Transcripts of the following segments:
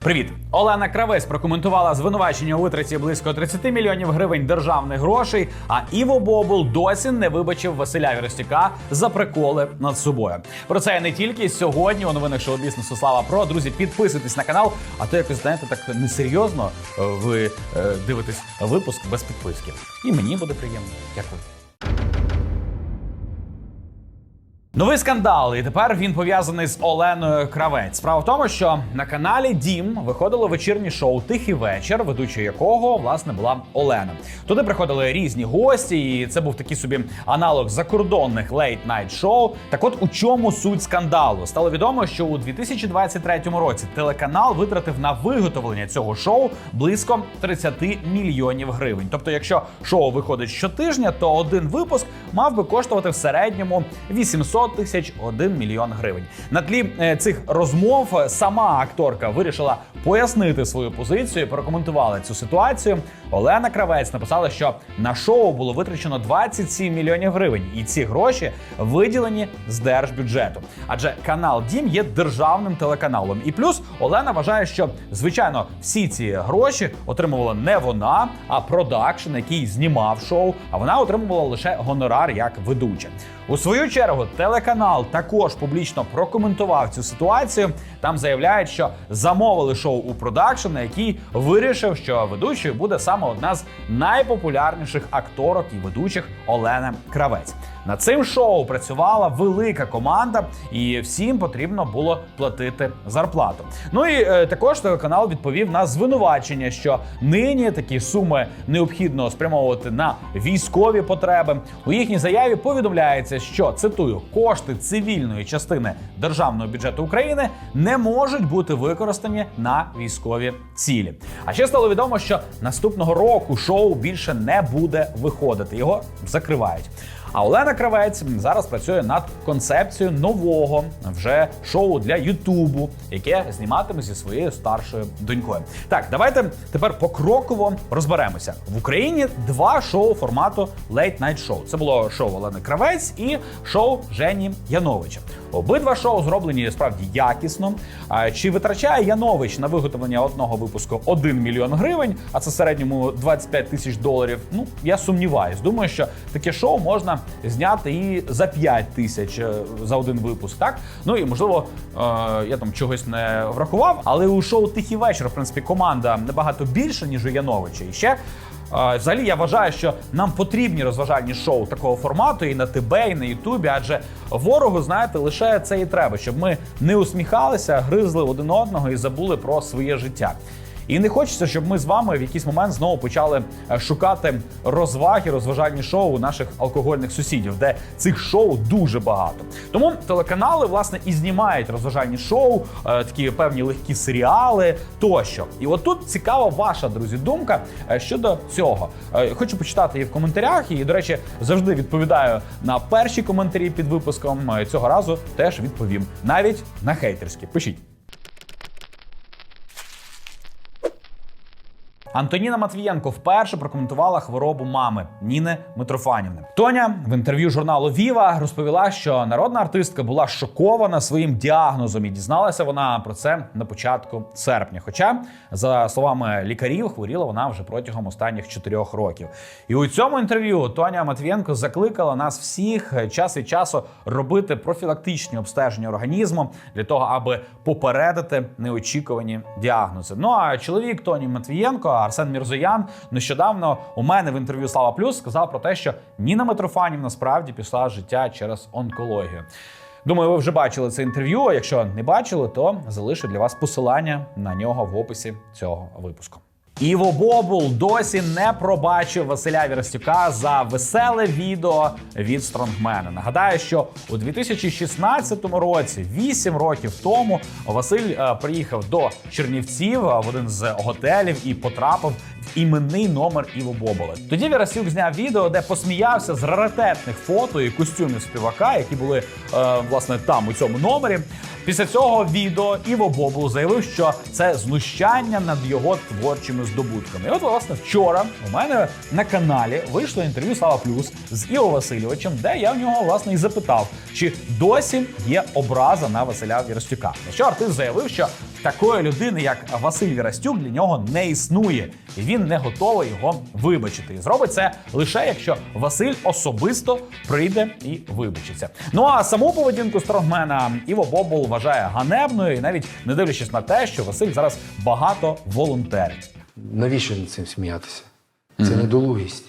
Привіт, Олена Кравець прокоментувала звинувачення у витраті близько 30 мільйонів гривень державних грошей. А Іво Бобул досі не вибачив Василя Віростюка за приколи над собою. Про це і не тільки сьогодні у новинах шоу бізнесу Слава Про. Друзі, підписуйтесь на канал. А то якось знаєте, так несерйозно е, ви е, дивитесь випуск без підписки. І мені буде приємно. Дякую. Новий скандал, і тепер він пов'язаний з Оленою Кравець. Справа в тому, що на каналі Дім виходило вечірнє шоу Тихий вечір, ведучою якого власне була Олена. Туди приходили різні гості, і це був такий собі аналог закордонних лейт-найт шоу. Так от у чому суть скандалу? Стало відомо, що у 2023 році телеканал витратив на виготовлення цього шоу близько 30 мільйонів гривень. Тобто, якщо шоу виходить щотижня, то один випуск мав би коштувати в середньому 800 тисяч 1 мільйон гривень. На тлі е, цих розмов е, сама акторка вирішила пояснити свою позицію, прокоментувала цю ситуацію. Олена Кравець написала, що на шоу було витрачено 27 мільйонів гривень, і ці гроші виділені з держбюджету. Адже канал Дім є державним телеканалом. І плюс Олена вважає, що звичайно всі ці гроші отримувала не вона, а продакшн, який знімав шоу. А вона отримувала лише гонорар як ведуча. У свою чергу телеканал також публічно прокоментував цю ситуацію. Там заявляють, що замовили шоу у продакшена, який вирішив, що ведучою буде саме одна з найпопулярніших акторок і ведучих Олена Кравець. Над цим шоу працювала велика команда, і всім потрібно було платити зарплату. Ну і е, також телеканал відповів на звинувачення, що нині такі суми необхідно спрямовувати на військові потреби. У їхній заяві повідомляється, що цитую кошти цивільної частини державного бюджету України не можуть бути використані на військові цілі. А ще стало відомо, що наступного року шоу більше не буде виходити. Його закривають. А Олена Кравець зараз працює над концепцією нового вже шоу для Ютубу, яке зніматиме зі своєю старшою донькою. Так, давайте тепер покроково розберемося. В Україні два шоу формату Late Night Show. Це було шоу Олени Кравець і шоу Жені Яновича. Обидва шоу зроблені справді якісно. Чи витрачає Янович на виготовлення одного випуску 1 мільйон гривень, а це в середньому 25 тисяч доларів? Ну я сумніваюсь. Думаю, що таке шоу можна зняти і за 5 тисяч е, за один випуск. Так ну і можливо, е, я там чогось не врахував, але у шоу Тихий вечір, в принципі, команда набагато більша ніж у Яновича. І ще Е, Взагалі, я вважаю, що нам потрібні розважальні шоу такого формату і на ТБ, і на Ютубі, адже ворогу, знаєте, лише це і треба, щоб ми не усміхалися, гризли один одного і забули про своє життя. І не хочеться, щоб ми з вами в якийсь момент знову почали е, шукати розваги, розважальні шоу у наших алкогольних сусідів, де цих шоу дуже багато. Тому телеканали власне і знімають розважальні шоу, е, такі певні легкі серіали тощо. І от тут цікава ваша друзі думка е, щодо цього. Хочу почитати її в коментарях. І, до речі, завжди відповідаю на перші коментарі під випуском. Цього разу теж відповім навіть на хейтерські. Пишіть. Антоніна Матвієнко вперше прокоментувала хворобу мами Ніни Митрофанівни. Тоня в інтерв'ю журналу Віва розповіла, що народна артистка була шокована своїм діагнозом і дізналася вона про це на початку серпня. Хоча, за словами лікарів, хворіла вона вже протягом останніх чотирьох років. І у цьому інтерв'ю Тоня Матвієнко закликала нас всіх час від часу робити профілактичні обстеження організму для того, аби попередити неочікувані діагнози. Ну а чоловік Тоні Матвієнко, Арсен Мірзоян, нещодавно у мене в інтерв'ю Слава Плюс сказав про те, що Ніна Митрофанів насправді пішла життя через онкологію. Думаю, ви вже бачили це інтерв'ю. А якщо не бачили, то залишу для вас посилання на нього в описі цього випуску. Іво Бобул досі не пробачив Василя Вірастюка за веселе відео від Стронгмена. Нагадаю, що у 2016 році, 8 років тому, Василь е, приїхав до Чернівців е, в один з готелів і потрапив іменний номер Іво Бобола. Тоді Вірастюк зняв відео, де посміявся з раритетних фото і костюмів співака, які були е, власне там у цьому номері. Після цього відео Іво Бобул заявив, що це знущання над його творчими здобутками. І от, власне, вчора у мене на каналі вийшло інтерв'ю Слава Плюс з Іво Васильовичем, де я в нього власне і запитав, чи досі є образа на Василя Віростюка. На що артист заявив, що такої людини, як Василь Вірастюк, для нього не існує, і він не готовий його вибачити. І зробить це лише якщо Василь особисто прийде і вибачиться. Ну а саму поведінку стронгмена Іво Бобул вважає ганебною, і навіть не дивлячись на те, що Василь зараз багато волонтерить. Навіщо над цим сміятися? Це недолугість.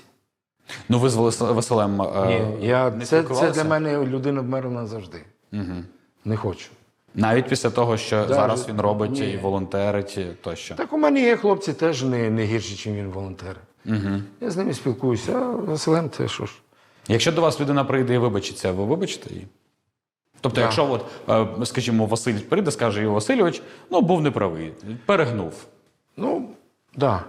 Ну ви з Василем Ні, я, це, це для мене людина вмерла завжди. Угу. Не хочу. Навіть після того, що Да, зараз він робить ні. і волонтерить тощо. Так у мене є хлопці теж не, не гірші, ніж він волонтери. Угу. Я з ними спілкуюся, а Василем це що ж. Якщо до вас людина прийде і вибачиться, ви вибачите її? Тобто, Да. якщо, от, е, скажімо, Василь прийде, скаже Іво Васильович, ну був неправий, перегнув. Ну, так. Да.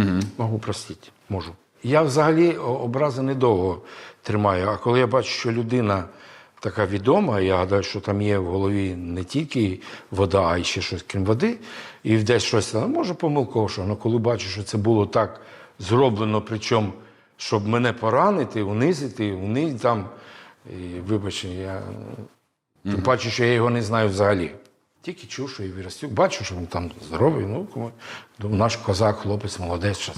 Угу. Можу простити, можу. Я взагалі о- образи недовго тримаю, а коли я бачу, що людина така відома, я гадаю, що там є в голові не тільки вода, а й ще щось крім води, і десь щось, ну, може помилково, що, але коли бачу, що це було так зроблено, причому, щоб мене поранити, унизити, уни там, і, вибачте, я Тим паче, що я його не знаю взагалі. Тільки чув, що і Вірастюк, бачу, що він там здоровий, ну, наш козак, хлопець, молодець.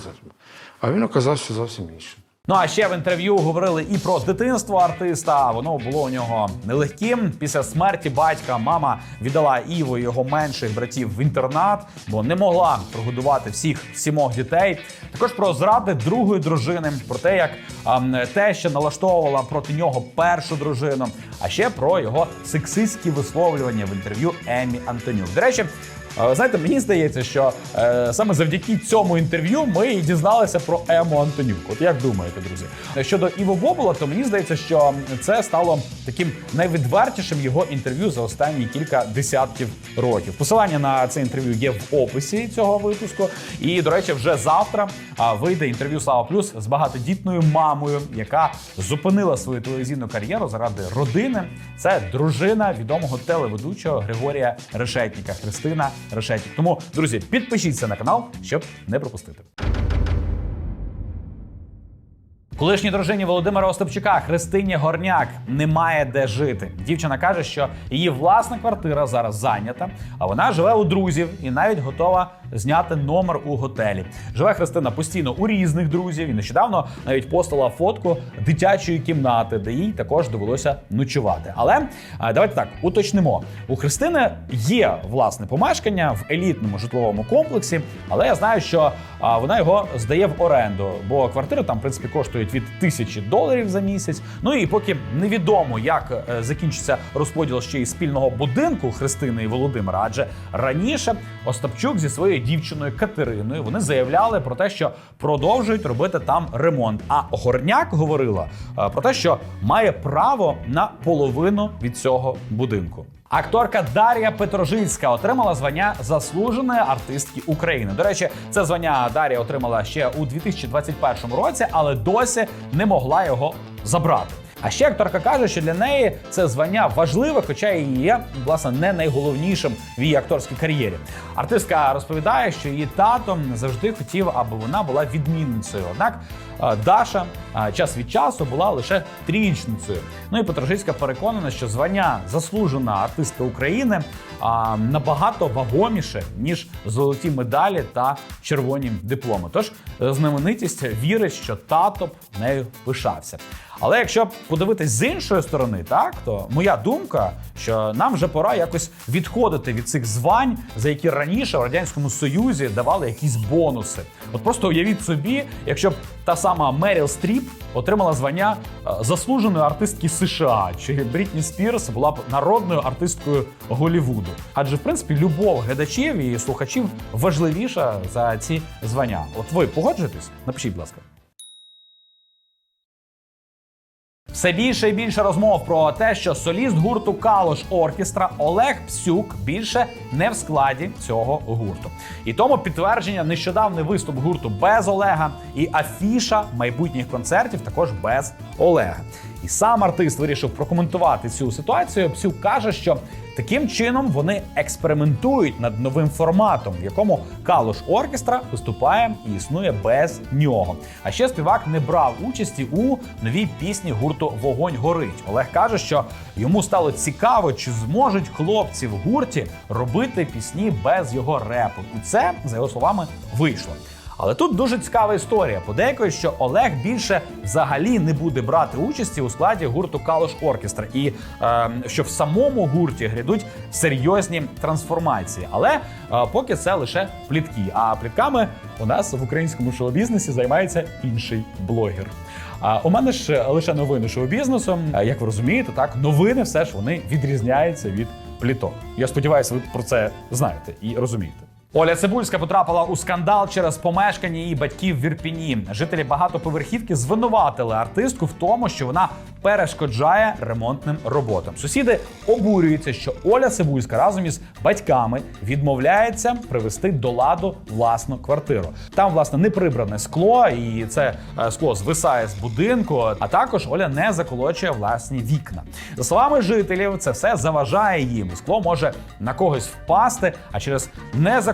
А він оказався зовсім іншим. Ну а ще в інтерв'ю говорили і про дитинство артиста. Воно було у нього нелегким. Після смерті батька мама віддала Іву і його менших братів в інтернат, бо не могла прогодувати всіх сімох дітей. Також про зради другої дружини, про те, як ам, теща налаштовувала проти нього першу дружину, а ще про його сексистські висловлювання в інтерв'ю Емі Антонюк. До речі. Знаєте, мені здається, що е, саме завдяки цьому інтерв'ю ми і дізналися про Ему Антонюк. От як думаєте, друзі? Щодо Іво Бобола, то мені здається, що це стало таким найвідвертішим його інтерв'ю за останні кілька десятків років. Посилання на це інтерв'ю є в описі цього випуску. І, до речі, вже завтра вийде інтерв'ю Слава Плюс з багатодітною мамою, яка зупинила свою телевізійну кар'єру заради родини. Це дружина відомого телеведучого Григорія Решетніка Христина Решетнік. Тому, друзі, підпишіться на канал, щоб не пропустити. Колишній дружині Володимира Остапчука Христині Горняк немає де жити. Дівчина каже, що її власна квартира зараз зайнята, а вона живе у друзів і навіть готова зняти номер у готелі. Живе Христина постійно у різних друзів і нещодавно навіть постала фотку дитячої кімнати, де їй також довелося ночувати. Але давайте так уточнимо: у Христини є власне помешкання в елітному житловому комплексі, але я знаю, що вона його здає в оренду, бо квартири там в принципі коштують від тисячі доларів за місяць. Ну і поки невідомо, як е, закінчиться розподіл ще й спільного будинку Христини і Володимира, адже раніше Остапчук зі своєю дівчиною Катериною вони заявляли про те, що продовжують робити там ремонт. А Горняк говорила е, про те, що має право на половину від цього будинку. Акторка Дар'я Петрожицька отримала звання заслуженої артистки України. До речі, це звання Дар'я отримала ще у 2021 році, але досі не могла його забрати. А ще акторка каже, що для неї це звання важливе, хоча і є власне не найголовнішим в її акторській кар'єрі. Артистка розповідає, що її тато завжди хотів, аби вона була відмінницею. Однак е, Даша е, час від часу була лише трієчницею. Ну і Петрожицька переконана, що звання заслужена артистка України а, набагато вагоміше ніж золоті медалі та червоні дипломи. Тож е, знаменитість вірить, що тато нею пишався. Але якщо подивитись з іншої сторони, так то моя думка, що нам вже пора якось відходити від цих звань, за які раніше в радянському союзі давали якісь бонуси. От просто уявіть собі, якщо б та сама Меріл Стріп отримала звання е, заслуженої артистки США, чи Брітні Спірс була б народною артисткою Голівуду. Адже в принципі любов глядачів і слухачів важливіша за ці звання. От ви погоджуєтесь? Напишіть, будь ласка. Все більше і більше розмов про те, що соліст гурту Калош Оркестра Олег Псюк більше не в складі цього гурту. І тому підтвердження нещодавний виступ гурту без Олега і афіша майбутніх концертів також без Олега. І сам артист вирішив прокоментувати цю ситуацію. Псюк каже, що таким чином вони експериментують над новим форматом, в якому Калуш оркестра виступає і існує без нього. А ще співак не брав участі у новій пісні гурту Вогонь горить. Олег каже, що йому стало цікаво, чи зможуть хлопці в гурті робити пісні без його репу. І це, за його словами, вийшло. Але тут дуже цікава історія. Подейкують, що Олег більше взагалі не буде брати участі у складі гурту Калош Оркестра, і е, що в самому гурті грядуть серйозні трансформації. Але е, поки це лише плітки. А плітками у нас в українському шоу-бізнесі займається інший блогер. А у мене ж лише новини шоу-бізнесу. Е, Як ви розумієте, так новини все ж вони відрізняються від пліток. Я сподіваюся, ви про це знаєте і розумієте. Оля Цибульська потрапила у скандал через помешкання її батьків в Ірпіні. Жителі багатоповерхівки звинуватили артистку в тому, що вона перешкоджає ремонтним роботам. Сусіди обурюються, що Оля Цибульська разом із батьками відмовляється привести до ладу власну квартиру. Там, власне, не прибране скло, і це е, скло звисає з будинку. А також Оля не заколочує власні вікна. За словами жителів, це все заважає їм. Скло може на когось впасти, а через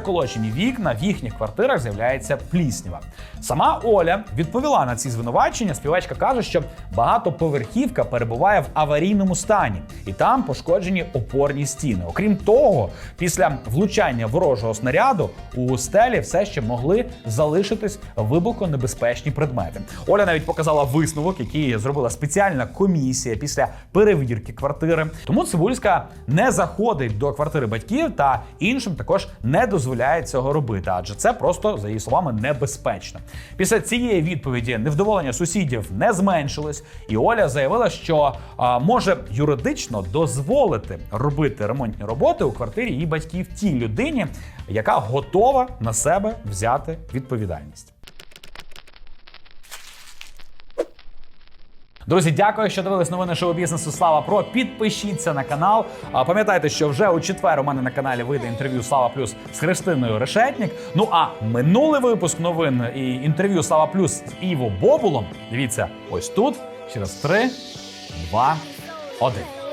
незаколочені вікна в їхніх квартирах з'являється пліснява. Сама Оля відповіла на ці звинувачення. Співачка каже, що багатоповерхівка перебуває в аварійному стані, і там пошкоджені опорні стіни. Окрім того, після влучання ворожого снаряду у стелі все ще могли залишитись вибухонебезпечні предмети. Оля навіть показала висновок, який зробила спеціальна комісія після перевірки квартири. Тому Цибульська не заходить до квартири батьків та іншим також не дозволяє цього робити, адже це просто за її словами небезпечно. Після цієї відповіді невдоволення сусідів не зменшилось, і Оля заявила, що а, може юридично дозволити робити ремонтні роботи у квартирі її батьків тій людині, яка готова на себе взяти відповідальність. Друзі, дякую, що дивились новини шоу бізнесу. Слава Про. Підпишіться на канал. Пам'ятайте, що вже у четвер у мене на каналі вийде інтерв'ю Слава Плюс з Христиною Решетнік. Ну а минулий випуск новин і інтерв'ю Слава Плюс з Іво Бобулом. Дивіться ось тут. Через три, два, один.